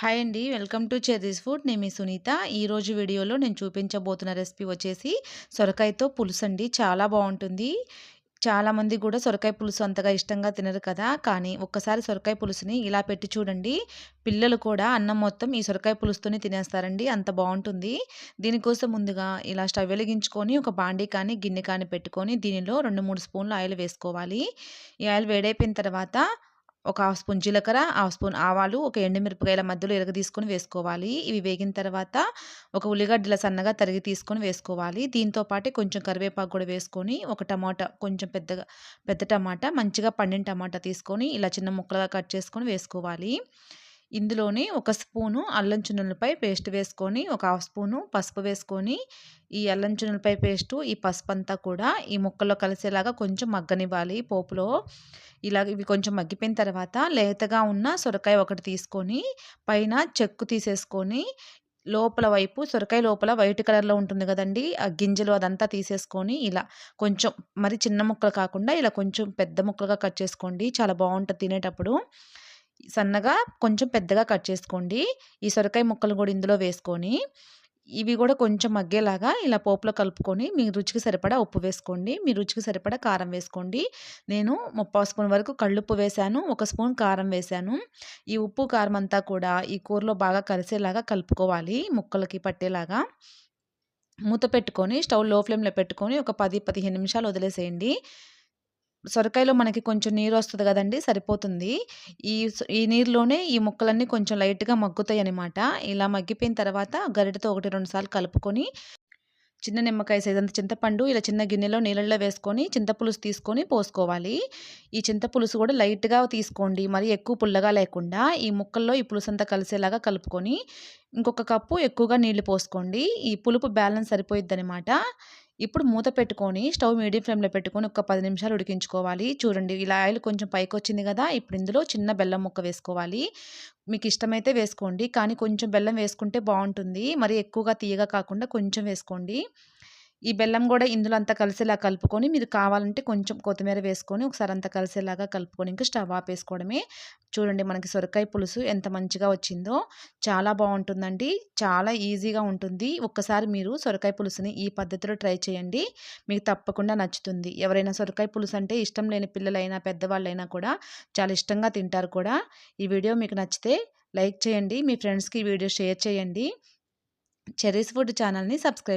Hi అండి. Welcome to cherry's food. నేను మీ సునీత. ఈరోజు వీడియోలో నేను చూపించబోతున్న రెసిపీ వచ్చేసి సొరకాయతో పులుసు అండి. చాలా బాగుంటుంది. చాలామంది కూడా సొరకాయ పులుసు అంతగా ఇష్టంగా తినరు కదా. కానీ ఒక్కసారి సొరకాయ పులుసుని ఇలా పెట్టి చూడండి. పిల్లలు కూడా అన్నం మొత్తం ఈ సొరకాయ పులుసుతోనే తినేస్తారండి. అంత బాగుంటుంది. దీనికోసం ముందుగా ఇలా స్టవ్ వెలిగించుకొని ఒక బాండీ కానీ గిన్నె కానీ పెట్టుకొని దీనిలో రెండు మూడు స్పూన్లు ఆయిల్ వేసుకోవాలి. ఈ ఆయిల్ వేడైపోయిన తర్వాత ఒక హాఫ్ స్పూన్ జీలకర్ర హాఫ్ స్పూన్ ఆవాలు ఒక ఎండుమిరపకాయల మధ్యలో ఎరగ తీసుకొని వేసుకోవాలి. ఇవి వేగిన తర్వాత ఒక ఉల్లిగడ్డల సన్నగా తరిగి తీసుకొని వేసుకోవాలి. దీంతో పాటు కొంచెం కరివేపాకు కూడా వేసుకొని ఒక టమాటా కొంచెం పెద్దగా పెద్ద టమాటా మంచిగా పండిన టమాటా తీసుకొని ఇలా చిన్న ముక్కలుగా కట్ చేసుకొని వేసుకోవాలి. ఇందులోని ఒక స్పూను అల్లం చున్నులపై పేస్ట్ వేసుకొని ఒక హాఫ్ స్పూను పసుపు వేసుకొని ఈ అల్లం చున్నులపై పేస్టు ఈ పసుపు అంతా కూడా ఈ ముక్కల్లో కలిసేలాగా కొంచెం మగ్గనివ్వాలి పోపులో. ఇలా ఇవి కొంచెం మగ్గిపోయిన తర్వాత లేతగా ఉన్న సొరకాయ ఒకటి తీసుకొని పైన చెక్కు తీసేసుకొని లోపల వైపు సొరకాయ లోపల వైట్ కలర్లో ఉంటుంది కదండి ఆ గింజలు అదంతా తీసేసుకొని ఇలా కొంచెం మరి చిన్న ముక్కలు కాకుండా ఇలా కొంచెం పెద్ద ముక్కలుగా కట్ చేసుకోండి చాలా బాగుంటుంది తినేటప్పుడు. సన్నగా కొంచెం పెద్దగా కట్ చేసుకోండి. ఈ సొరకాయ ముక్కలు కూడా ఇందులో వేసుకొని ఇవి కూడా కొంచెం మగ్గేలాగా ఇలా పోపులో కలుపుకొని మీ రుచికి సరిపడా ఉప్పు వేసుకోండి. మీ రుచికి సరిపడా కారం వేసుకోండి. నేను ముప్పై స్పూన్ వరకు కళ్ళుప్పు వేశాను ఒక స్పూన్ కారం వేశాను ఈ ఉప్పు కారం అంతా కూడా ఈ కూరలో బాగా కలిసేలాగా కలుపుకోవాలి ముక్కలకి పట్టేలాగా. మూత పెట్టుకొని స్టవ్లో ఫ్లేమ్లో పెట్టుకొని ఒక పది పదిహేను నిమిషాలు వదిలేసేయండి. సొరకాయలో మనకి కొంచెం నీరు వస్తుంది కదండి సరిపోతుంది. ఈ ఈ నీరులోనే ఈ ముక్కలన్నీ కొంచెం లైట్గా మగ్గుతాయి అనమాట ఇలా మగ్గిపోయిన తర్వాత గరిటతో ఒకటి రెండు సార్లు కలుపుకొని చిన్న నిమ్మకాయ సైజ్ అంత చింతపండు ఇలా చిన్న గిన్నెలో నీళ్ళల్లో వేసుకొని చింతపులుసు తీసుకొని పోసుకోవాలి. ఈ చింతపులుసు కూడా లైట్గా తీసుకోండి. మరి ఎక్కువ పుల్లగా లేకుండా ఈ ముక్కల్లో ఈ పులుసు అంతా కలిసేలాగా కలుపుకొని ఇంకొక కప్పు ఎక్కువగా నీళ్ళు పోసుకోండి. ఈ పులుపు బ్యాలెన్స్ సరిపోయిద్ది అనమాట ఇప్పుడు మూత పెట్టుకొని స్టవ్ మీడియం ఫ్లేమ్లో పెట్టుకొని ఒక పది నిమిషాలు ఉడికించుకోవాలి. చూడండి ఇలా ఆయిల్ కొంచెం పైకి వచ్చింది కదా ఇప్పుడు ఇందులో చిన్న బెల్లం ముక్క వేసుకోవాలి. మీకు ఇష్టమైతే వేసుకోండి కానీ కొంచెం బెల్లం వేసుకుంటే బాగుంటుంది. మరి ఎక్కువగా తీయగా కాకుండా కొంచెం వేసుకోండి. ఈ బెల్లం కూడా ఇందులో అంతా కలిసేలా కలుపుకొని మీరు కావాలంటే కొంచెం కొత్తిమీర వేసుకొని ఒకసారి అంతా కలిసేలాగా కలుపుకొని ఇంకా స్టవ్ ఆపేసుకోవడమే. చూడండి మనకి సొరకాయ పులుసు ఎంత మంచిగా వచ్చిందో. చాలా బాగుంటుందండి. చాలా ఈజీగా ఉంటుంది. ఒక్కసారి మీరు సొరకాయ పులుసుని ఈ పద్ధతిలో ట్రై చేయండి. మీకు తప్పకుండా నచ్చుతుంది. ఎవరైనా సొరకాయ పులుసు అంటే ఇష్టం లేని పిల్లలైనా పెద్దవాళ్ళైనా కూడా చాలా ఇష్టంగా తింటారు కూడా. ఈ వీడియో మీకు నచ్చితే లైక్ చేయండి. మీ ఫ్రెండ్స్కి ఈ వీడియో షేర్ చేయండి. చెరీస్ ఫుడ్ ఛానల్ని సబ్స్క్రైబ్